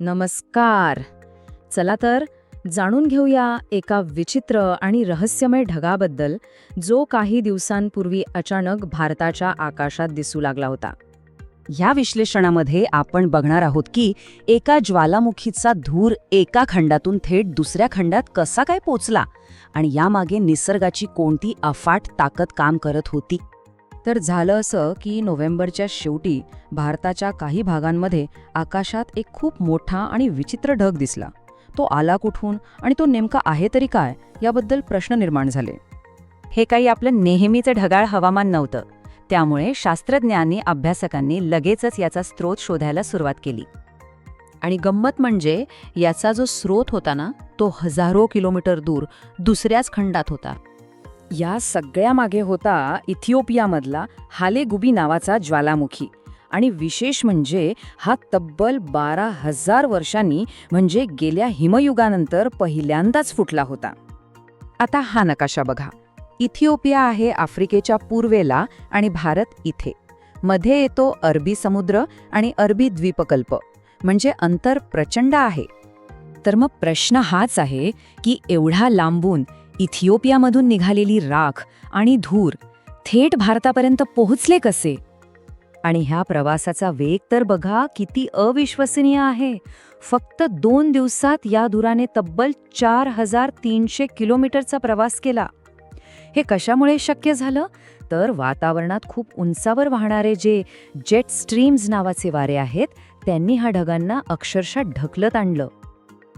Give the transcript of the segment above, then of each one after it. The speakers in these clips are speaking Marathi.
नमस्कार. चला तर जाणून घेऊया एका विचित्र आणि रहस्यमय ढगाबद्दल जो काही दिवसांपूर्वी अचानक भारताच्या आकाशात दिसू लागला होता. ह्या विश्लेषणामध्ये आपण बघणार आहोत की एका ज्वालामुखीचा धूर एका खंडातून थेट दुसऱ्या खंडात कसा काय पोचला आणि यामागे निसर्गाची कोणती अफाट ताकद काम करत होती? तर झालं असं की नोव्हेंबरच्या शेवटी भारताच्या काही भागांमध्ये आकाशात एक खूप मोठा आणि विचित्र ढग दिसला. तो आला कुठून आणि तो नेमका आहे तरी काय याबद्दल प्रश्न निर्माण झाले. हे काही आपलं नेहमीचं ढगाळ हवामान नव्हतं. त्यामुळे शास्त्रज्ञांनी अभ्यासकांनी लगेचच याचा स्रोत शोधायला सुरुवात केली. आणि गंमत म्हणजे याचा जो स्रोत होता ना तो हजारो किलोमीटर दूर दुसऱ्याच खंडात होता. या सगळ्यामागे होता इथिओपियामधला हालेगुबी नावाचा ज्वालामुखी. आणि विशेष म्हणजे हा तब्बल बारा हजार वर्षांनी म्हणजे गेल्या हिमयुगानंतर पहिल्यांदाच फुटला होता. आता हा नकाशा बघा. इथिओपिया आहे आफ्रिकेच्या पूर्वेला आणि भारत इथे. मध्ये येतो अरबी समुद्र आणि अरबी द्वीपकल्प. म्हणजे अंतर प्रचंड आहे. तर मग प्रश्न हाच आहे की एवढा लांबून इथिओपियामधून निघालेली राख आणि धूर थेट भारतापर्यंत पोहोचले कसे? आणि ह्या प्रवासाचा वेग तर बघा किती अविश्वसनीय आहे. फक्त दोन दिवसात या धुराने तब्बल चार हजार तीनशे किलोमीटरचा प्रवास केला. हे कशामुळे शक्य झालं? तर वातावरणात खूप उंचावर वाहणारे जे जेट स्ट्रीम्स नावाचे वारे आहेत त्यांनी हा ढगांना अक्षरशः ढकलत आणलं.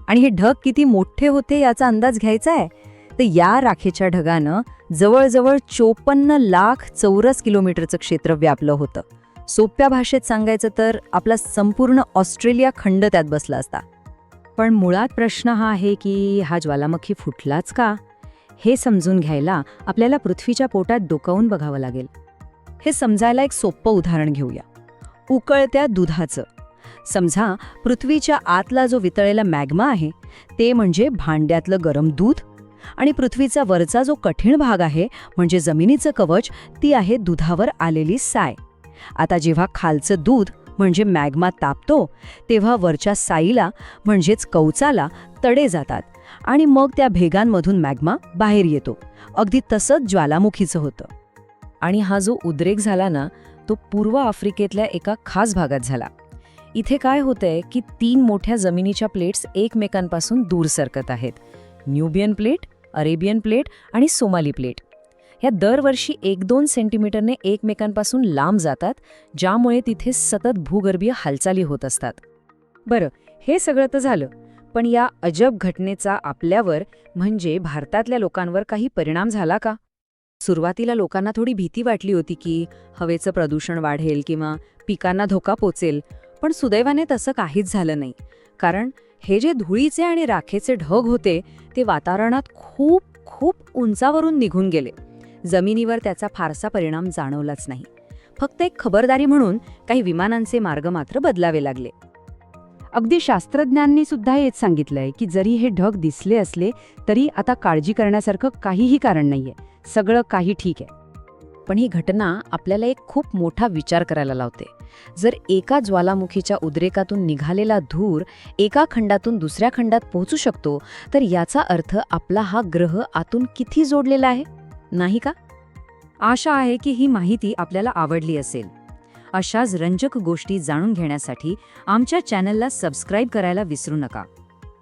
आणि हे ढग किती मोठे होते याचा अंदाज घ्यायचा आहे? तर या राखेच्या ढगानं जवळजवळ चोपन्न लाख चौरस किलोमीटरचं क्षेत्र व्यापलं होतं. सोप्या भाषेत सांगायचं तर आपला संपूर्ण ऑस्ट्रेलिया खंड त्यात बसला असता. पण मुळात प्रश्न हा आहे की हा ज्वालामुखी फुटलाच का? हे समजून घ्यायला आपल्याला पृथ्वीच्या पोटात डोकावून बघावं लागेल. हे समजायला एक सोपं उदाहरण घेऊया. उकळत्या दुधाचं. समजा पृथ्वीच्या आतला जो वितळलेला मॅग्मा आहे ते म्हणजे भांड्यातलं गरम दूध आणि पृथ्वीचा वरचा जो कठीण भाग आहे म्हणजे जमिनीचं कवच ती आहे दुधावर आलेली साय. आता जेव्हा खालचं दूध म्हणजे मॅग्मा तापतो तेव्हा वरच्या साईला म्हणजेच कवचाला तडे जातात आणि मग त्या भेगांमधून मॅग्मा बाहेर येतो. अगदी तसंच ज्वालामुखीचं होतं. आणि हा जो उद्रेक झाला ना तो पूर्व आफ्रिकेतल्या एका खास भागात झाला. इथे काय होतंय की तीन मोठ्या जमिनीच्या प्लेट्स एकमेकांपासून दूर सरकत आहेत. न्यूबियन प्लेट अरेबियन प्लेट आणि सोमाली प्लेट. ह्या दरवर्षी एक दोन सेंटीमीटरने एकमेकांपासून लांब जातात ज्यामुळे तिथे सतत भूगर्भीय हालचाली होत असतात. बरं हे सगळं तर झालं पण या अजब घटनेचा आपल्यावर म्हणजे भारतातल्या लोकांवर काही परिणाम झाला का? सुरुवातीला लोकांना थोडी भीती वाटली होती की हवेचं प्रदूषण वाढेल किंवा पिकांना धोका पोचेल पण सुदैवाने तसं काहीच झालं नाही. कारण हे जे धुळीचे आणि राखेचे ढग होते ते वातावरणात खूप खूप उंचावरून निघून गेले. जमिनीवर त्याचा फारसा परिणाम जाणवलाच नाही. फक्त एक खबरदारी म्हणून काही विमानांचे मार्ग मात्र बदलावे लागले. अगदी शास्त्रज्ञांनी सुद्धा हेच सांगितलंय की जरी हे ढग दिसले असले तरी आता काळजी करण्यासारखं काहीही कारण नाहीये. सगळं काही ठीक आहे. पण ही घटना आपल्याला एक खूप मोठा विचार करायला लावते. जर एका ज्वालामुखीच्या उद्रेकातून निघालेला धूर एका खंडातून दुसऱ्या खंडात पोहोचू शकतो तर याचा अर्थ आपला हा ग्रह आतून किती जोडलेला आहे? नाही का? आशा आहे की ही माहिती आपल्याला आवडली असेल. अशाच रंजक गोष्टी जाणून घेण्यासाठी आमच्या चॅनलला सबस्क्राईब करायला विसरू नका.